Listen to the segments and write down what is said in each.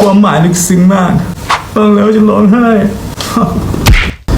ความหมายลึกซึ้งมากฟังแล้วจะร้องไห้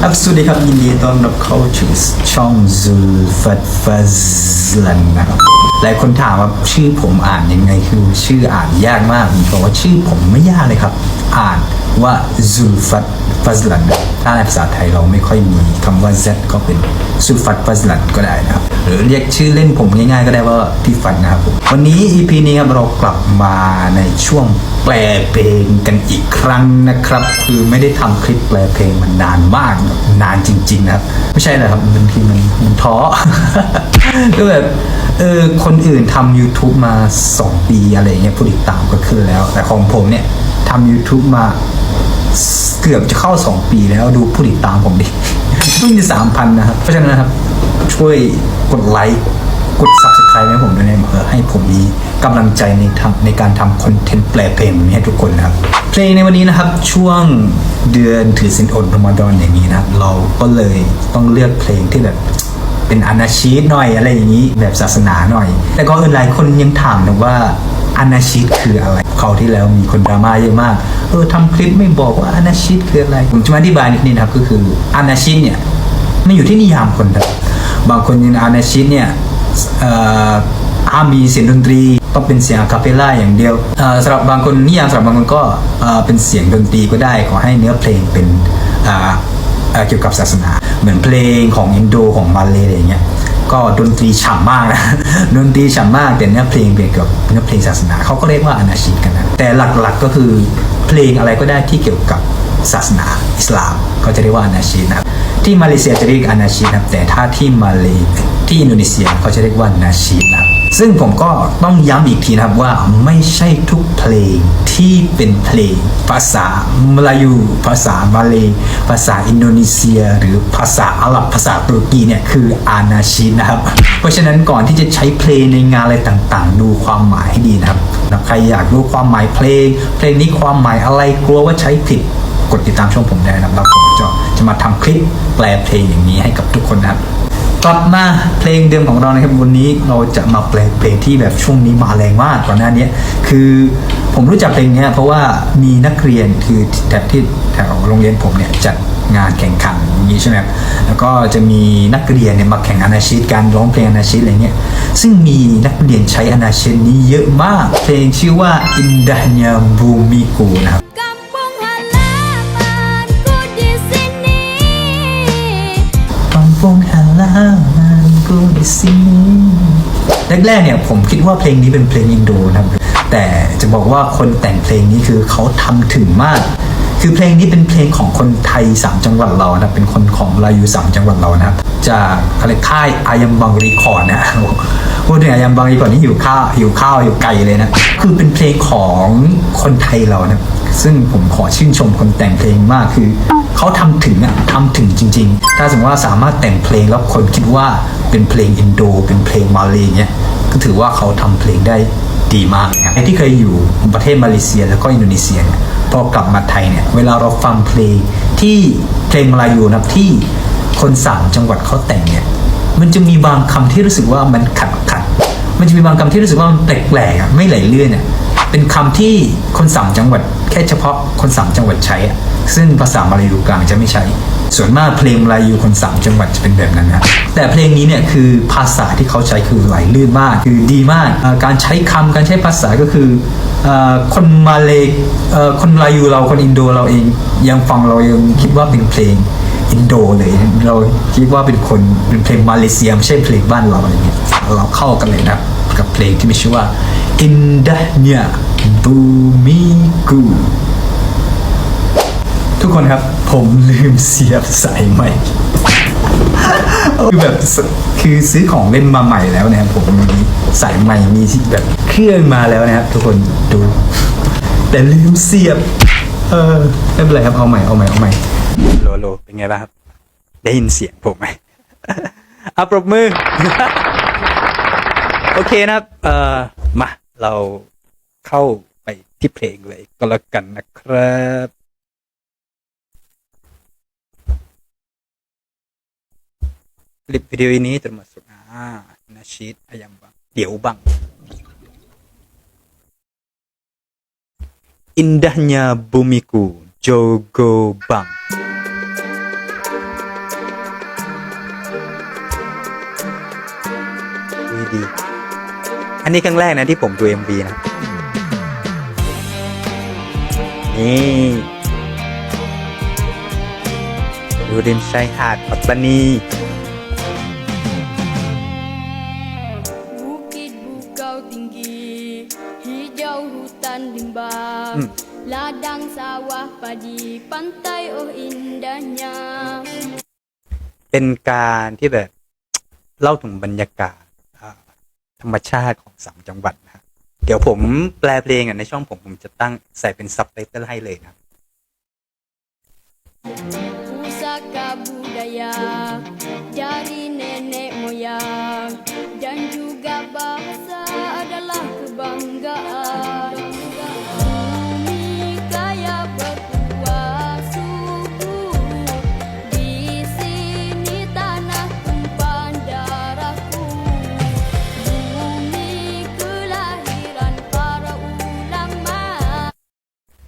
ครับสวัสดีครับยินดีต้อนรับเข้าสู่ช่อง Zulfat Fazlan นะครับหลายคนถามว่าชื่อผมอ่านยังไงคือ ชื่ออ่านยากมากผมบอกว่าชื่อผมไม่ยากเลยครับ อ่านว่า Zulfat Fazlan ถ้าในภาษาไทยเราไม่ค่อยมีคำว่า Z ก็เป็น Zulfat Fazlan ก็ได้นะครับ หรือเรียกชื่อเล่นผมง่ายๆ ก็ได้ว่าพี่ฟันนะครับผมวันนี้ EP นี้ครับเรากลับมาในช่วง แปลเพลงกันอีกครั้งนะครับ คือไม่ได้ทำคลิปแปลเพลงมันนานมากนานจริง ๆ นะครับ ไม่ใช่เลยครับบางทีมันมันท้อก็แบบเออคนอื่นทำ YouTube มา 2 ปีอะไรเงี้ยผู้ติดตามก็ขึ้นแล้ว แต่ของผมเนี่ยทำ YouTube มาเกือบจะเข้า 2 ปีแล้วดูผู้ติดตามผมดิเพิ่งจะสามพันนะครับ เพราะฉะนั้นนะครับ ช่วยกดไลค์ กด subscribe ให้ผมด้วยนะเพื่อให้ผมมีกำลังใจในทำในการทำคอนเทนต์แปลเพลงให้ทุกคนนะครับ เพลงในวันนี้นะครับช่วงเดือนถือศีลอดรอมฎอนอย่างนี้นะครับเราก็เลยต้องเลือกเพลงที่แบบเป็นอนาชีตหน่อยอะไรอย่างนี้แบบศาสนาหน่อย แต่ก็อื่นหลายคนยังถามนะว่าอนาชีตคืออะไรเขาวที่แล้วมีคนดราม่าเยอะมาก เออทำคลิปไม่บอกว่าอนาชีตคืออะไร ผมจะมาอธิบายนิดนึงนะครับก็คืออนาชีตเนี่ยมันอยู่ที่นิยามคนครับบางคนยังอนาชีตเนี่ย ห้ามมีเสียงดนตรีต้องเป็นเสียงอะคาเปล่าอย่างเดียวสำหรับบางคนนิยามสำหรับบางคนก็เป็นเสียงดนตรีก็ได้ขอให้เนื้อเพลงเป็นเกี่ยวกับศาสนา เหมือนเพลงของอินโดของมาเลยอะไรอย่างเงี้ยก็ดนตรีฉ่ำมากนะดนตรีฉ่ำมากแต่เนื้อเพลงเป็นเกี่ยวกับเนื้อเพลงศาสนาเขาก็เรียกว่าอนาชีตกันนะแต่หลักๆก็คือเพลงอะไรก็ได้ที่เกี่ยวกับศาสนาอิสลาม ก็จะเรียกว่าอนาชีนะครับที่มาเลเซียจะเรียกอนาชีนะครับแต่ถ้าที่มาเล ที่อินโดนีเซียเขาจะเรียกว่านาชีนะซึ่งผมก็ต้องย้ำอีกทีนะครับว่าไม่ใช่ทุกเพลงที่เป็นเพลงภาษามลายู ภาษามาเลภาษาอินโดนีเซีย หรือภาษาอาหรับภาษาตุรกีเนี่ยคืออานาชินนะครับ เพราะฉะนั้นก่อนที่จะใช้เพลงในงานอะไรต่างๆ ดูความหมายให้ดีนะครับใครอยากรู้ความหมายเพลง เพลงนี้ความหมายอะไรกลัวว่าใช้ผิดกดติดตามช่องผมได้นะครับแล้วผมจะจะมาทำคลิปแปลเพลงอย่างนี้ให้กับทุกคนนะครับ กลับมาเพลงเดิมของเรานะครับวันนี้เราจะมาแปลเพลงที่แบบช่วงนี้มาแรงมากก่อนหน้านี้คือผมรู้จักเพลงเนี้ยเพราะว่ามีนักเรียนคือแถบที่แถวโรงเรียนผมเนี่ยจัดงานแข่งขันอย่างนี้ใช่ไหมครับแล้วก็จะมีนักเรียนเนี่ยมาแข่งอนาชิตการร้องเพลงอนาชิตอะไรเงี้ยซึ่งมีนักเรียนใช้อนาชิตนี้เยอะมาก เพลงชื่อว่า Indahnya Bumiku นะครับ แรกๆเนี่ยผมคิดว่าเพลงนี้เป็นเพลงอินโดนะครับ แต่จะบอกว่าคนแต่งเพลงนี้คือเขาทำถึงมาก คือเพลงนี้เป็นเพลงของคนไทย 3 จังหวัดเรานะเป็นคนของลายู3จังหวัดเรานะครับจากอะไรค่ายอายัมบังรีคอร์ดนะพูดถึงอายัมบังรีคอร์ดนี่อยู่ข้าวอยู่ข้าวอยู่ไกลเลยนะคือเป็นเพลงของคนไทยเรานะ ซึ่งผมขอชื่นชมคนแต่งเพลงมากคือเขาทำถึงอะทำถึงจริง ๆ ถ้าสมมติว่าสามารถแต่งเพลงแล้วคนคิดว่าเป็นเพลงอินโด เป็นเพลงมาเลยเนี่ยก็ถือว่าเขาทำเพลงได้ดีมากนะครับไอ้ที่เคยอยู่ประเทศมาเลเซียแล้วก็อินโดนีเซียเนี่ยพอกลับมาไทยเนี่ยเวลาเราฟังเพลงที่เพลงมาลายูนับที่คนสามจังหวัดเขาแต่งเนี่ยมันจะมีบางคำที่รู้สึกว่ามันขัดขัดมันจะมีบางคำที่รู้สึกว่ามันแปลกๆอะไม่ไหลเลื่อนอะ เป็นคำที่คนสามจังหวัดแค่เฉพาะคนสามจังหวัดใช้ ซึ่งภาษามาลายูกลางจะไม่ใช้ ส่วนมากเพลงมาลายูคนสามจังหวัดจะเป็นแบบนั้นนะแต่เพลงนี้เนี่ยคือภาษาที่เขาใช้คือไหลลื่นมาก คือดีมาก การใช้คำการใช้ภาษาก็คืออคนมาเลคนมาลายูเราคนอินโดเราเองยังฟังเรายังคิดว่าเป็นเพลงอินโดเลยเราคิดว่าเป็นคนเป็นเพลงมาเลเซียไม่ใช่เพลงบ้านเราอะไรเงี้ยเราเข้ากันเลยนะกับเพลงที่มีชื่อว่า Indahnya Bumiku ทุกคนครับ ผมลืมเสียบสายใหม่คือแบบคือซื้อของเล่นมาใหม่แล้วนะครับผมมีสายใหม่มีที่แบบเครื่องมาแล้วนะครับทุกคนดู แต่ลืมเสียบ เออไม่เป็นไรครับเอาใหม่เอาใหม่เอาใหม่โลโลเป็นไงบ้างครับ ได้ยินเสียงผมไหมเอาปรบมือ โอเคนะครับ เอ่อ มา เราเข้าไปที่เพลงเลยก็แล้วกันนะครับคลิปวิดีโอ ini termasuk ah nasyid ayam bang เดี๋ยวบัง indahnya bumiku Jogo Bang ดีดี อันนี้ครั้งแรกนะที่ผมดู MV นะนี่อยู่ริมชายหาดปัตตานี Bukit bukau tinggi Hijau hutan limbah Hmm. Ladang sawah padi Pantai oh indahnya เป็นการที่แบบ เล่าถึงบรรยากาศอ่า ธรรมชาติของสามจังหวัดนะฮะเดี๋ยวผมแปลเพลงอะในช่องผมผมจะตั้งใส่เป็นซับไตเติลให้เลยนะครับ Pusaka budaya Dari nenek moyang Dan juga bahasa adalah kebanggaan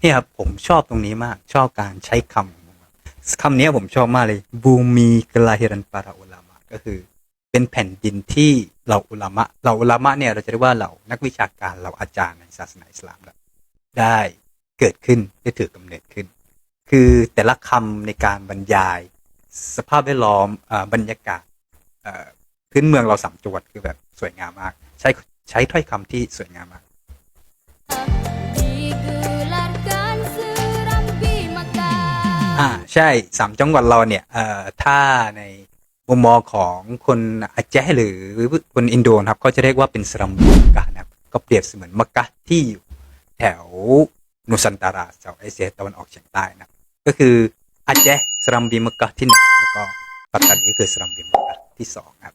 นี่ครับผมชอบตรงนี้มากชอบการใช้คำคำนี้ผมชอบมากเลยบูมีกลาฮิรันปาราอุลามะก็คือ เป็นแผ่นดินที่เราอุลามะเราอุลามะเนี่ยเราจะเรียกว่าเรานักวิชาการเราอาจารย์ในศาสนาอิสลามแล้วได้เกิดขึ้นได้ถือกำเนิดขึ้น คือแต่ละคำในการบรรยาย สภาพแวดล้อมอบรรยากาศพื้นเมืองเราสามจังหวัดคือแบบสวยงามมาก ใช้ใช้ถ้อยคำที่สวยงามมาก อ่าใช่สามจังหวัดเราเนี่ยเอ่อถ้าในมุมมองของคนอาเจหรือคนอินโดนะครับก็จะเรียกว่าเป็นสลัมบุกะนะครับก็เปรียบเสมือนมักกะที่อยู่แถวนุสันตาราแถวเอเชียตะวันออกเฉียงใต้นะครับก็คืออาเจสลัมบีมักกะที่หนึ่งแล้วก็ปัตตานีคือสลัมบีมักกะที่สองครับ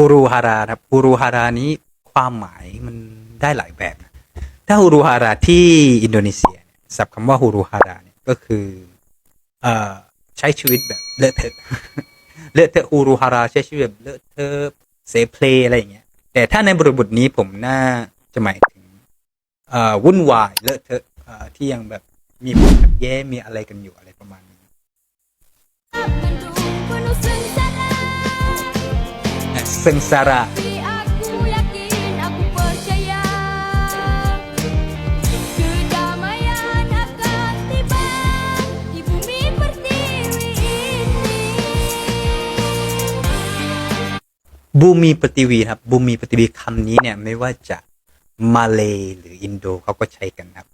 ฮูรูฮาราครับฮูรูฮารานี้ความหมายมันได้หลายแบบ ถ้าฮูรูฮาราที่อินโดนีเซียศัพท์คำว่าฮูรูฮาราเนี่ยก็คือเอ่อใช้ชีวิตแบบเลอะเทอะเลอะเทอะฮูรูฮาราใช้ชีวิตแบบเลอะเทอะเซเพลอะไรอย่างเงี้ย แต่ถ้าในบริบทนี้ผมน่าจะหมายถึงเอ่อวุ่นวายเลอะเทอะเอ่อที่ยังแบบมีความขัดแย้งมีอะไรกันอยู่อะไรประมาณนี้ sengsara เซงซารา Tapi aku yakin, aku percaya Kedamaian akan tiba Di bumi pertiwi ini บูมีปฏิวีครับบูมีปฏิวีคำนี้เนี่ยไม่ว่าจะมาเลยหรืออินโดเขาก็ใช้กันครับ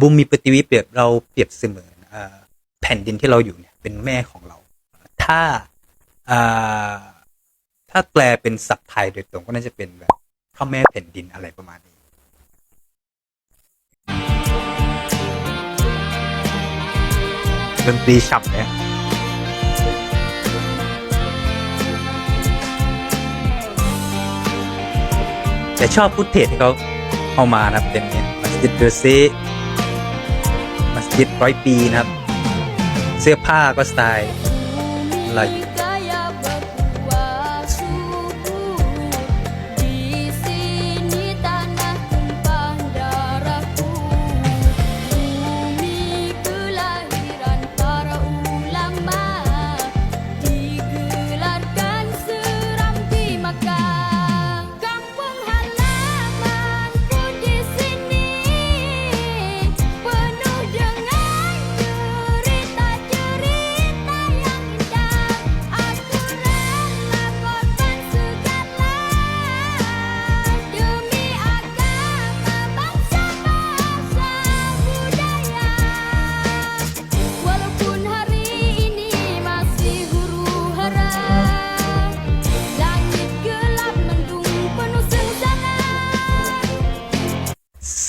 บูมีปฏิวีเปรียบเราเปรียบเสมือนอแผ่นดินที่เราอยู่เนี่ยเป็นแม่ของเรา ถ้า ถ้าแปลเป็นศัพท์ไทยโดยตรงก็น่าจะเป็นแบบพ่อแม่แผ่นดินอะไรประมาณนี้ ดนตรีฉ่ำเลยแต่ชอบฟุตเทจที่เขาเอามานะครับเป็นเนี่ยมัสยิดเดอร์ซีมัสยิดร้อยปีนะครับ เสื้อผ้าก็สไตล์ Bumi kaya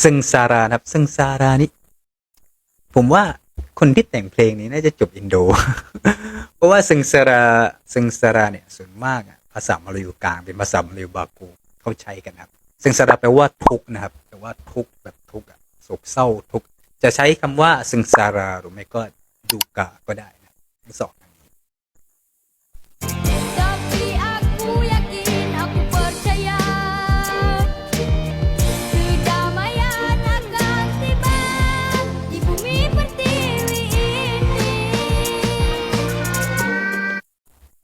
ซึงซารานะครับ ซึงซารานี่ผมว่าคนที่แต่งเพลงนี้น่าจะจบอินโด เพราะว่าซึงซาราซึงซาราเนี่ยส่วนมากภาษามลายูกลางเป็นภาษามลายูบากูเขาใช้กันครับ ซึงซาราแปลว่าทุกนะครับแปลว่าทุกแบบทุกอะโศกเศร้าทุกจะใช้คำว่าซึงซาราหรือไม่ก็ดูกาก็ได้นะทั้งสอง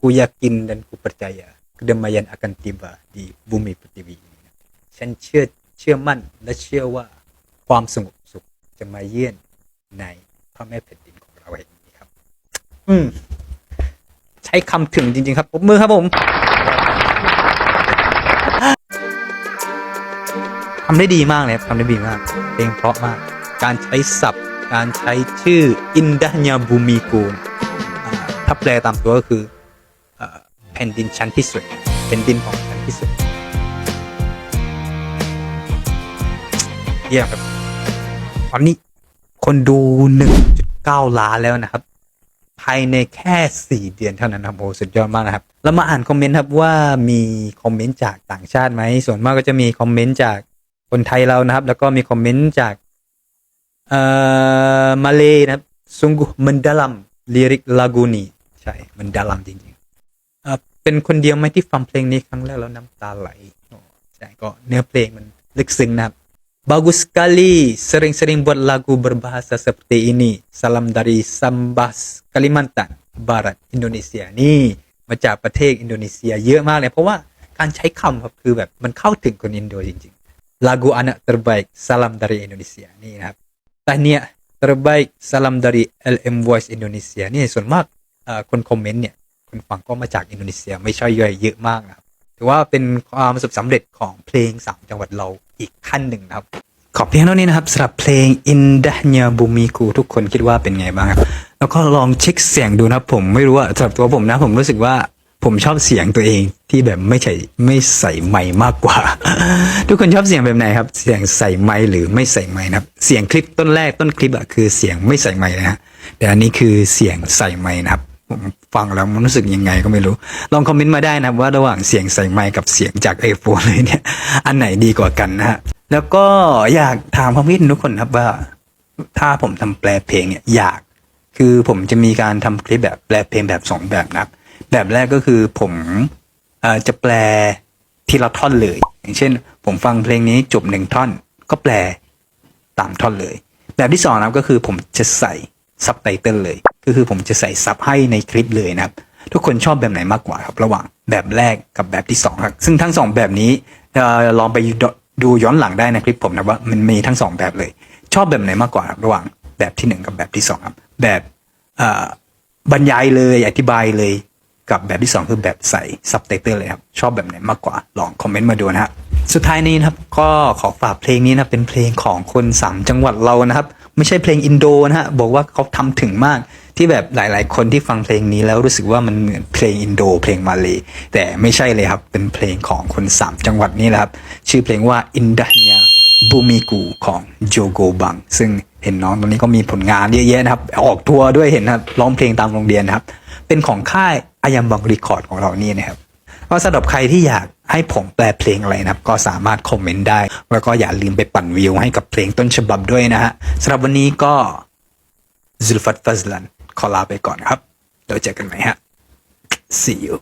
กูอยากกิน dan ku percaya kedamaian akan tiba di bumi pertiwi ini นะฉันเชื่อเชื่อมั่นและเชื่อว่าความสงบสุขจะมาเยี่ยนในพระแม่แผ่นดินของเราแห่งนี้ครับ อืม ใช้คำถึงจริง ๆ ครับปรบมือครับผมทำได้ดีมากเลยทำได้ดีมาก เพลงเพราะมาก การใช้ศัพท์ การใช้ชื่ออินดาญาบูมีกูนอ่าถ้าแปลตามตัวก็คือ แผ่นดินชั้นที่สุดแผ่นดินของชั้นที่สุดเยี่ยมครับตอนนี้คนดู 1.9 ล้านแล้วนะครับ ภายในแค่ 4 เดือนเท่านั้นนะครับโอ้สุดยอดมากนะครับ แล้วมาอ่านคอมเมนต์ครับว่ามีคอมเมนต์จากต่างชาติไหม ส่วนมากก็จะมีคอมเมนต์จากคนไทยเรานะครับ แล้วก็มีคอมเมนต์จากเอ่อมาเลยนะครับ sungguh mendalam lirik lagu ni ใช่ มันดาลัมจริงๆ เอ่อเป็นคนเดียวไหมที่ฟังเพลงนี้ครั้งแรกแล้วน้ำตาไหลโอ้ใช่ก็เนื้อเพลงมันลึกซึ้งนะครับ Bagus sekali sering-sering buat lagu berbahasa seperti ini. Salam dari Sambas Kalimantan Barat Indonesia นี่มาจากประเทศอินโดนีเซียเยอะมากเลย เพราะว่าการใช้คำครับคือแบบมันเข้าถึงคนอินโดจริงๆ lagu anak terbaik salam dari Indonesia นี่นะครับ tahniah terbaik salam dari LM Voice Indonesia นี่ส่วนมากเอ่อคนคอมเมนต์เนี่ย คนฟังก็มาจากอินโดนีเซียไม่ใช่ย่อยเยอะมากนะครับถือว่าเป็นความประสบสำเร็จของเพลงสามจังหวัดเราอีกขั้นหนึ่งนะครับ ขอเพียงเท่านี้นะครับสำหรับเพลง Indahnya Bumiku ทุกคนคิดว่าเป็นไงบ้างครับ แล้วก็ลองเช็คเสียงดูนะครับผมไม่รู้ว่าสำหรับตัวผมนะผมรู้สึกว่าผมชอบเสียงตัวเองที่แบบไม่ใช่ไม่ใส่ไมค์มากกว่า ทุกคนชอบเสียงแบบไหนครับ เสียงใส่ไมหรือไม่ใส่ไมนะครับ เสียงคลิปต้นแรกต้นคลิปอะคือเสียงไม่ใส่ไมนะฮะแต่อันนี้คือเสียงใส่ไมนะครับ ฟังแล้วมันรู้สึกยังไงก็ไม่รู้ ลองคอมเมนต์มาได้นะว่าระหว่างเสียงใส่ไมค์กับเสียงจากไอโฟนเลยเนี่ย อันไหนดีกว่ากันนะฮะ แล้วก็อยากถามความคิดทุกคนครับว่า ถ้าผมทำแปลเพลงเนี่ยอยาก คือผมจะมีการทำคลิปแบบแปลเพลงแบบสองแบบนะแบบแรกก็คือผมอจะแปลทีละท่อนเลย อย่างเช่น ผมฟังเพลงนี้จบหนึ่งท่อน ก็แปลตามท่อนเลย แบบที่สองนะก็คือผมจะใส่ซับไตเติลเลย ก็คือผมจะใส่ซับให้ในคลิปเลยนะครับ ทุกคนชอบแบบไหนมากกว่าครับระหว่างแบบแรกกับแบบที่สองครับซึ่งทั้งสองแบบนี้ลองไปดูย้อนหลังได้ในคลิปผมนะว่ามันมีทั้งสองแบบเลย ชอบแบบไหนมากกว่าครับระหว่างแบบที่หนึ่งกับแบบที่สองครับแบบบรรยายเลยอธิบายเลยกับแบบที่ 2 คือแบบใส่ซับไตเติลเลยครับชอบแบบไหนมากกว่าลองคอมเมนต์มาดูนะฮะสุดท้ายนี้นะครับก็ขอฝากเพลงนี้นะเป็นเพลงของคนสามจังหวัดเรานะครับ ไม่ใช่เพลงอินโดนะฮะบอกว่าเขาทำถึงมาก ที่แบบหลาย ๆ คนที่ฟังเพลงนี้แล้วรู้สึกว่ามันเหมือนเพลงอินโด เพลงมาเลยแต่ไม่ใช่เลยครับเป็นเพลงของคนสามจังหวัดนี้แหละครับ ชื่อเพลงว่าอินดาเนียบูมิกูของโจโกบัง ซึ่งเห็นน้องตอนนี้ก็มีผลงานเยอะแยะนะครับ ออกทัวร์ด้วยเห็นนะครับร้องเพลงตามโรงเรียนนะครับ เป็นของค่ายอายัมบังรีคอร์ดของเรานี่นะครับก็สำหรับใครที่อยากให้ผมแปลเพลงอะไรนะครับ ก็สามารถคอมเมนต์ได้ แล้วก็อย่าลืมไปปั่นวิวให้กับเพลงต้นฉบับด้วยนะฮะสำหรับวันนี้ก็ซุลฟัตฟัสลัน ขอลาไปก่อนครับเดี๋ยวเจอกันใหม่ฮะ see you